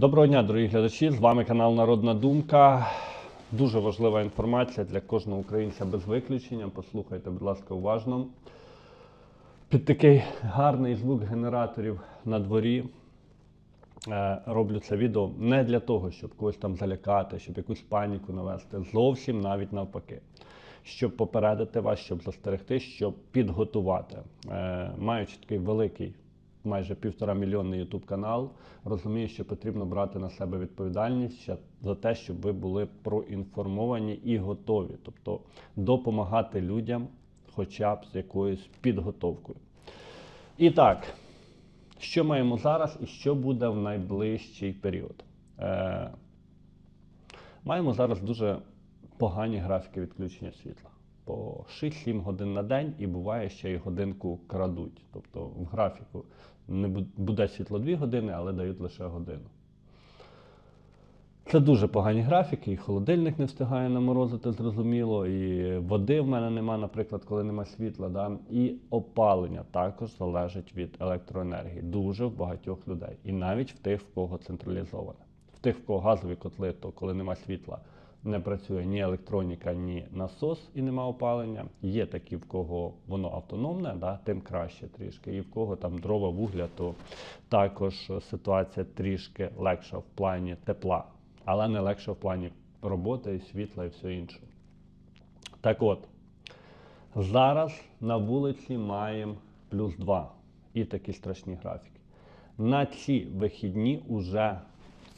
Доброго дня, дорогі глядачі! З вами канал Народна Думка. Дуже важлива інформація для кожного українця без виключення. Послухайте, будь ласка, уважно. Під такий гарний звук генераторів на дворі е, роблю це відео не для того, щоб когось там залякати, щоб якусь паніку навести. Зовсім навіть навпаки. Щоб попередити вас, щоб застерегти, щоб підготувати. Е, маючи такий великий майже півтора мільйонний YouTube канал, розумію, що потрібно брати на себе відповідальність за те, щоб ви були проінформовані і готові, тобто допомагати людям, хоча б з якоюсь підготовкою. І так, що маємо зараз і що буде в найближчий період? Е, маємо зараз дуже погані графіки відключення світла. По 6-7 годин на день і буває ще й годинку крадуть. Тобто в графіку не буде світло 2 години, але дають лише годину. Це дуже погані графіки, і холодильник не встигає наморозити, зрозуміло, і води в мене нема, наприклад, коли нема світла. Да? І опалення також залежить від електроенергії. Дуже в багатьох людей. І навіть в тих, в кого централізоване. В тих, в кого газові котли, то коли нема світла, не працює ні електроніка, ні насос і нема опалення. Є такі, в кого воно автономне, да, тим краще трішки. І в кого там дрова вугля, то також ситуація трішки легша в плані тепла, але не легша в плані роботи, і світла і все інше. Так от, зараз на вулиці маємо плюс 2 і такі страшні графіки. На ці вихідні уже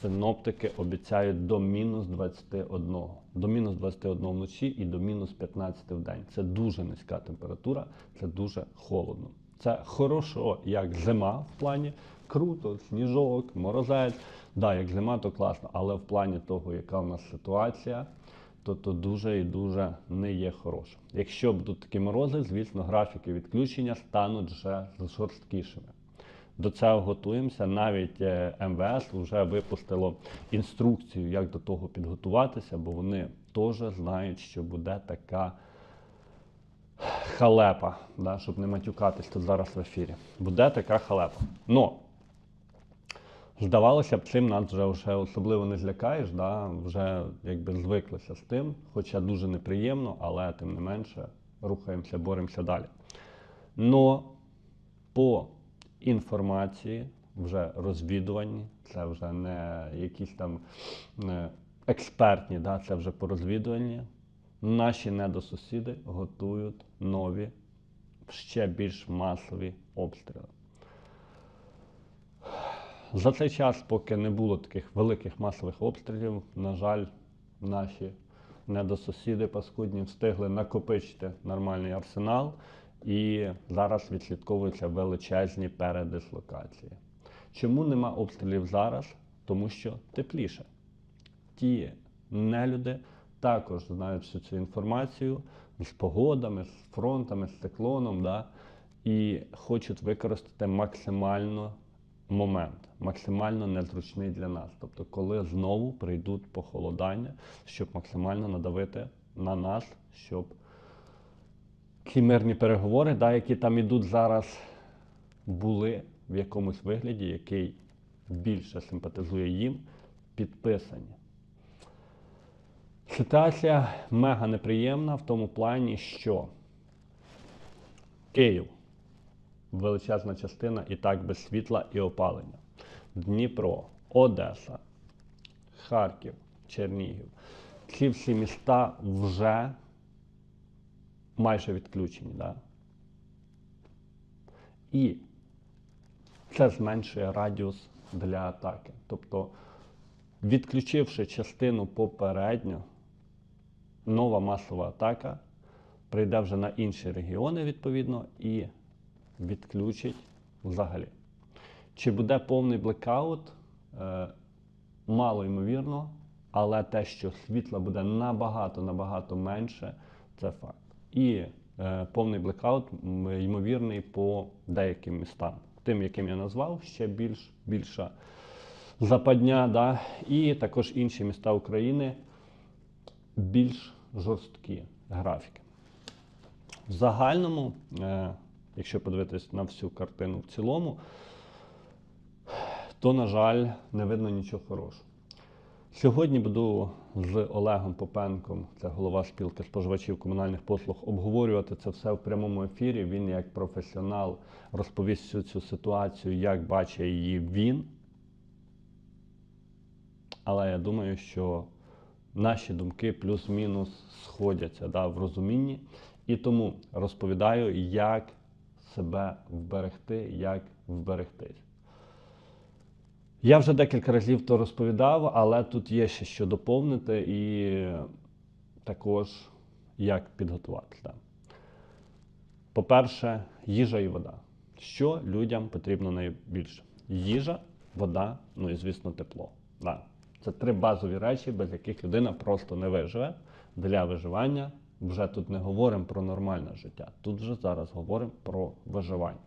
синоптики обіцяють до мінус 21. До мінус 21 вночі і до мінус 15 в день. Це дуже низька температура, це дуже холодно. Це хорошо, як зима в плані круто, сніжок, морозець. Да, як зима, то класно, але в плані того, яка в нас ситуація, то, то дуже і дуже не є хорошим. Якщо будуть такі морози, звісно, графіки відключення стануть вже жорсткішими. До цього готуємося. Навіть е, МВС вже випустило інструкцію, як до того підготуватися, бо вони теж знають, що буде така халепа, да, щоб не матюкатись тут зараз в ефірі. Буде така халепа. Но здавалося б, цим нас вже, вже особливо не злякаєш, да, вже якби звиклися з тим, хоча дуже неприємно, але тим не менше рухаємося, боремося далі. Но по інформації, вже розвідувані, це вже не якісь там е, експертні, да, це вже по розвідуванні. Наші недосусіди готують нові, ще більш масові обстріли. За цей час, поки не було таких великих масових обстрілів, на жаль, наші недосусіди паскудні встигли накопичити нормальний арсенал, і зараз відслідковуються величезні передислокації. Чому нема обстрілів зараз? Тому що тепліше. Ті нелюди також знають всю цю інформацію з погодами, з фронтами, з циклоном, да, і хочуть використати максимально момент, максимально незручний для нас. Тобто, коли знову прийдуть похолодання, щоб максимально надавити на нас, щоб ті мирні переговори, да, які там ідуть зараз, були в якомусь вигляді, який більше симпатизує їм, підписані. Ситуація мега неприємна в тому плані, що Київ величезна частина і так без світла і опалення. Дніпро, Одеса, Харків, Чернігів. Ці всі міста вже майже відключені. Да? І це зменшує радіус для атаки. Тобто, відключивши частину попередньо, нова масова атака прийде вже на інші регіони, відповідно, і відключить взагалі. Чи буде повний блекаут? Е, мало ймовірно, але те, що світла буде набагато набагато менше, це факт. І е, повний блекаут ймовірний по деяким містам. Тим, яким я назвав, ще більш, більша западня, да? і також інші міста України більш жорсткі графіки. В загальному, е, якщо подивитись на всю картину в цілому, то, на жаль, не видно нічого хорошого. Сьогодні буду з Олегом Попенком, це голова спілки споживачів комунальних послуг, обговорювати це все в прямому ефірі. Він як професіонал розповість всю цю ситуацію, як бачить її він. Але я думаю, що наші думки плюс-мінус сходяться да, в розумінні. І тому розповідаю, як себе вберегти, як вберегтись. Я вже декілька разів то розповідав, але тут є ще що доповнити і також як підготуватися. Да. По-перше, їжа і вода. Що людям потрібно найбільше? Їжа, вода, ну і, звісно, тепло. Да. Це три базові речі, без яких людина просто не виживе для виживання. Вже тут не говоримо про нормальне життя. Тут вже зараз говоримо про виживання.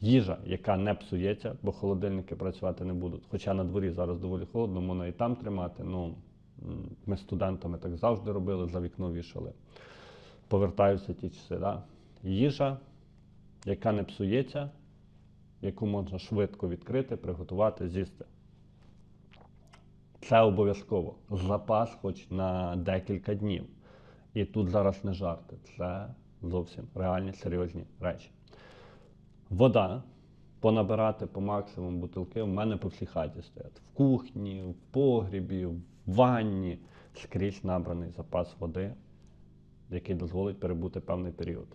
Їжа, яка не псується, бо холодильники працювати не будуть. Хоча на дворі зараз доволі холодно, можна і там тримати. Ну, ми студентами так завжди робили, за вікно вішали. Повертаються ті часи. Да? Їжа, яка не псується, яку можна швидко відкрити, приготувати, з'їсти. Це обов'язково. Запас хоч на декілька днів. І тут зараз не жарти. Це зовсім реальні серйозні речі. Вода понабирати по максимуму бутилки в мене по всій хаті стоять. В кухні, в погрібі, в ванні. Скрізь набраний запас води, який дозволить перебути певний період.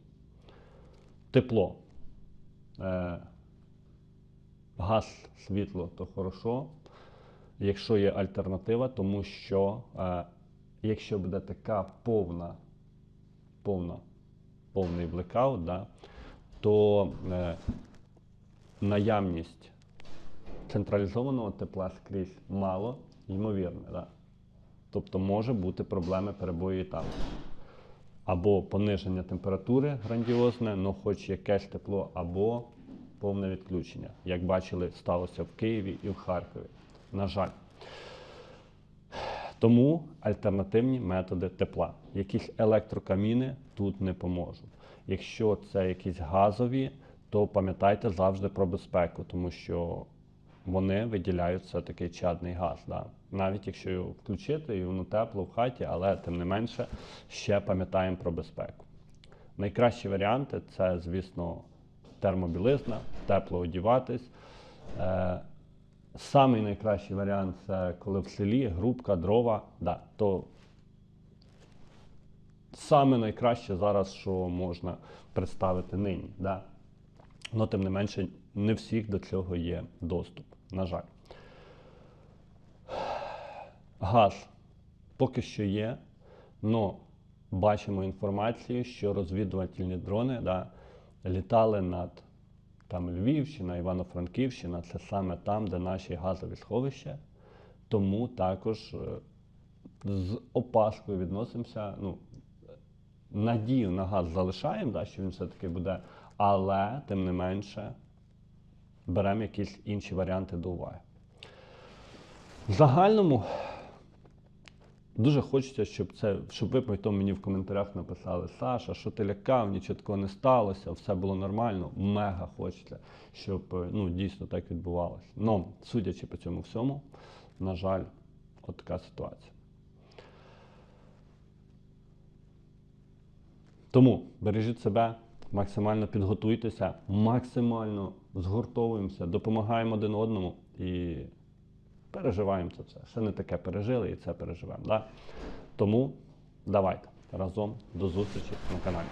Тепло. Е, газ, світло то хорошо. Якщо є альтернатива, тому що е, якщо буде така повна, повна, повний блекаут, да, то е, наявність централізованого тепла скрізь мало, ймовірне. Да? Тобто може бути проблеми перебою і там. Або пониження температури грандіозне, але хоч якесь тепло, або повне відключення. Як бачили, сталося в Києві і в Харкові. На жаль. Тому альтернативні методи тепла. Якісь електрокаміни тут не поможуть. Якщо це якісь газові, то пам'ятайте завжди про безпеку, тому що вони виділяють все-таки чадний газ. Да? Навіть якщо його включити і воно тепло в хаті, але тим не менше ще пам'ятаємо про безпеку. Найкращі варіанти це, звісно, термобілизна, тепло одіватись. Е, Самий найкращий варіант це коли в селі грубка, дрова. Да, то саме найкраще зараз, що можна представити нині. Да. Но тим не менше, не всіх до цього є доступ, на жаль. Газ поки що є, але бачимо інформацію, що розвідувальні дрони да, літали над там Львівщина, Івано-Франківщина це саме там, де наші газові сховища. Тому також е, з опаскою відносимося. Ну, надію на газ залишаємо, да, що він все-таки буде, але тим не менше беремо якісь інші варіанти до уваги. В загальному дуже хочеться, щоб це, щоб ви потім мені в коментарях написали, Саша, що ти лякав, нічого такого не сталося, все було нормально. Мега хочеться, щоб ну, дійсно так відбувалося. Ну, судячи по цьому всьому, на жаль, от така ситуація. Тому бережіть себе, максимально підготуйтеся, максимально згуртовуємося, допомагаємо один одному і переживаємо це все. Ще не таке пережили і це переживемо. Да? Тому давайте разом до зустрічі на каналі.